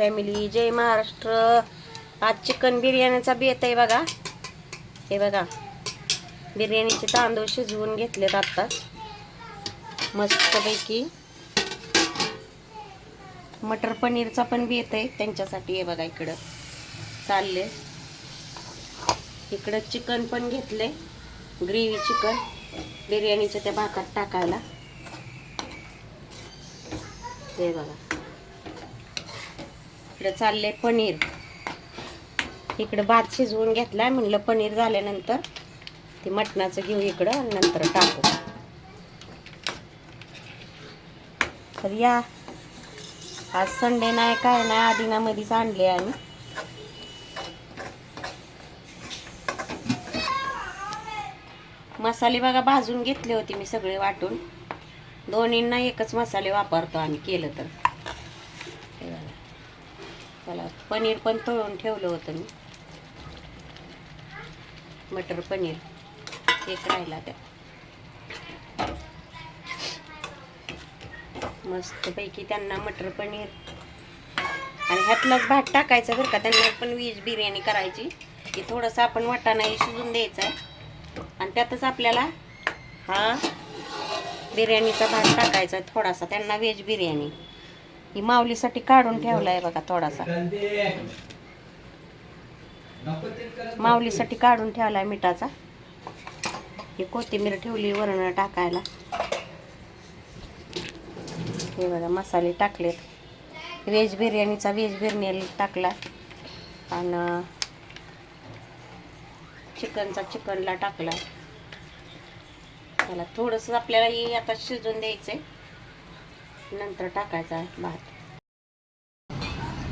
Family जय महाराष्ट्र. आज chicken बिर्याणीचा बेत आहे बघा. हे बघा. बिर्याणीचे तांदूळ शिजवून घेतलेत आत्ताच. मस्तपैकी. मटर पनीरचा पण बेत आहे त्यांच्यासाठी हे बघा इकडं. चालले. इकडं चिकन पण घेतले. ग्रेव्ही चिकन बिर्याणीच्या त्या भातात टाकायला. ते बघा. इकडं चालले पनीर. इकडं भात शिजवून घेतलाय म्हणलं पनीर झाल्यानंतर ते मटणाचं घेऊ इकडं आणि नंतर टाकू. तर या. आज संडे नाही काय नाही आदिनामध्येच आणले आम्ही. मसाले बघा भाजून घेतले होते मी सगळे वाटून. दोन्हींना एकच मसाले वापरतो आम्ही केलं तर हे बघा. चला पनीर पण तळून ठेवलं होतं मी. मटर पनीर एक राहिला त्या मस्तपैकी त्यांना मटर पनीर आणि ह्यातलाच भात टाकायचा बरं का. त्यांना पण व्हेज बिर्याणी करायची. की थोडंसं आपण वाटाणाही शिजून द्यायचा आहे. आणि त्यातच आपल्याला हा बिर्याणीचा भात टाकायचा आहे थोडासा. त्यांना व्हेज बिर्याणी. ही माऊलीसाठी काढून ठेवला आहे बघा थोडासा. माऊलीसाठी काढून ठेवला आहे मिठाचा. ही कोथिंबीर ठेवली वरण टाकायला. हे बघा मसाले टाकलेत. व्हेज बिर्याणीचा व्हेज बिर्याणी टाकला. आणि चिकनचा चिकनला टाकला. त्याला थोडंसं आपल्याला हे आता शिजून द्यायचं आहे नंतर टाकायचा आहे भात.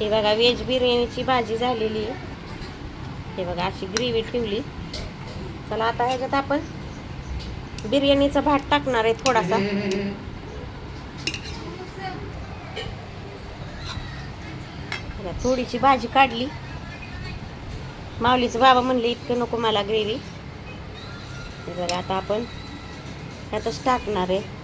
हे बघा व्हेज बिर्याणीची भाजी झालेली. आहे हे बघा अशी ग्रेव्ही ठेवली. चला आता ह्याच्यात आपण बिर्याणीचा भात टाकणार आहे थोडासा. थोडीशी भाजी काढली. माऊलीचं बाबा म्हणले इतकं नको मला ग्रेव्ही. बघा आता आपण त्यातच टाकणार आहे.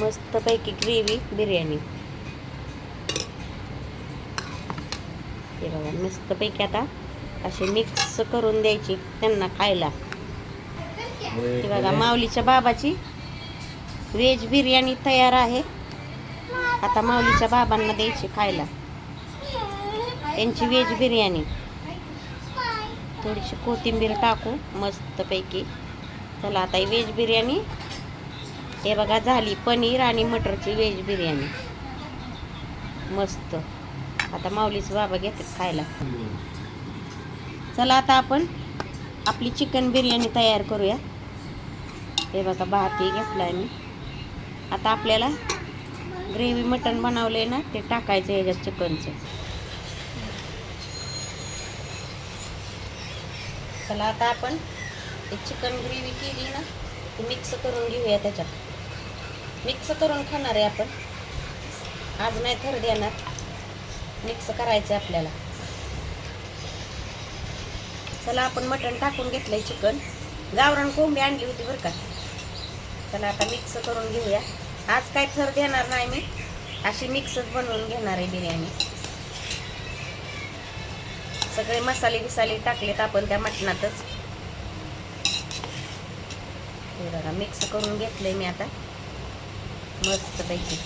मस्तपैकी ग्रेव्ही बिर्याणी. हे बघा मस्तपैकी आता असे मिक्स करून द्यायची त्यांना खायला. हे बघा माऊलीच्या बाबाची व्हेज बिर्याणी तयार आहे. आता माऊलीच्या बाबांना द्यायची खायला. त्यांची व्हेज बिर्याणी. थोडीशी कोथिंबीर टाकू मस्तपैकी. चला आता ही व्हेज बिर्याणी हे बघा झाली पनीर आणि मटरची व्हेज बिर्याणी. मस्त. आता माऊलीचं बाबा घेतात खायला. चला आता आपण आपली चिकन बिर्याणी तयार करूया. हे बघा भातही घेतला आहे मी. आता आपल्याला ग्रेव्ही मटण आहे ना ते टाकायचं ह्याच्यात चिकनचं. चला आता आपण ते चिकन ग्रेव्ही केली ना ते मिक्स करून घेऊया त्याच्यात. मिक्स करून खाणार आहे आपण. आज नाही थर देणार मिक्स करायचं आहे आपल्याला. चला आपण मटण टाकून घेतलंय चिकन. गावरान कोंबडी आणली होती बरं का. चला आता मिक्स करून घेऊया. आज काय थर देणार नाही मी. अशी मिक्सच बनवून घेणार आहे बिर्याणी. सगळे मसाले बिसाले टाकलेत आपण त्या मटणातच. बघा मिक्स करून घेतलंय मी आता. मस्त पैकी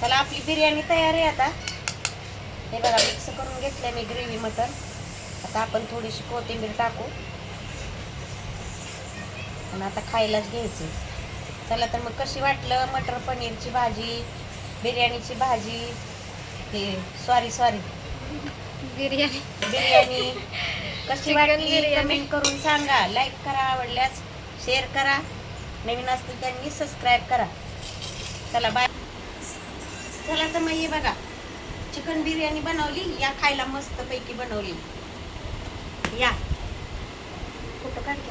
चला आपली बिर्याणी तयार आहे आता. हे बघा मिक्स करून घेतलंय मी ग्रेव्ही मटन आता आपण थोडीशी कोथिंबीर टाकू. आणि आता खायलाच घ्यायचं. चला तर मग कशी वाटलं मटर पनीरची भाजी बिर्याणीची भाजी? हे सॉरी सॉरी बिर्याणी. बिर्याणी. कशी वाटली? बिर्याणी. कमेंट करून सांगा. लाईक करा आवडल्यास शेअर करा. नवीन असतील त्यांनी सबस्क्राईब करा. चला बाय चला तर मग हे बघा. चिकन बिर्याणी बनवली या खायला मस्त पैकी बनवली. या. फोटो काढ की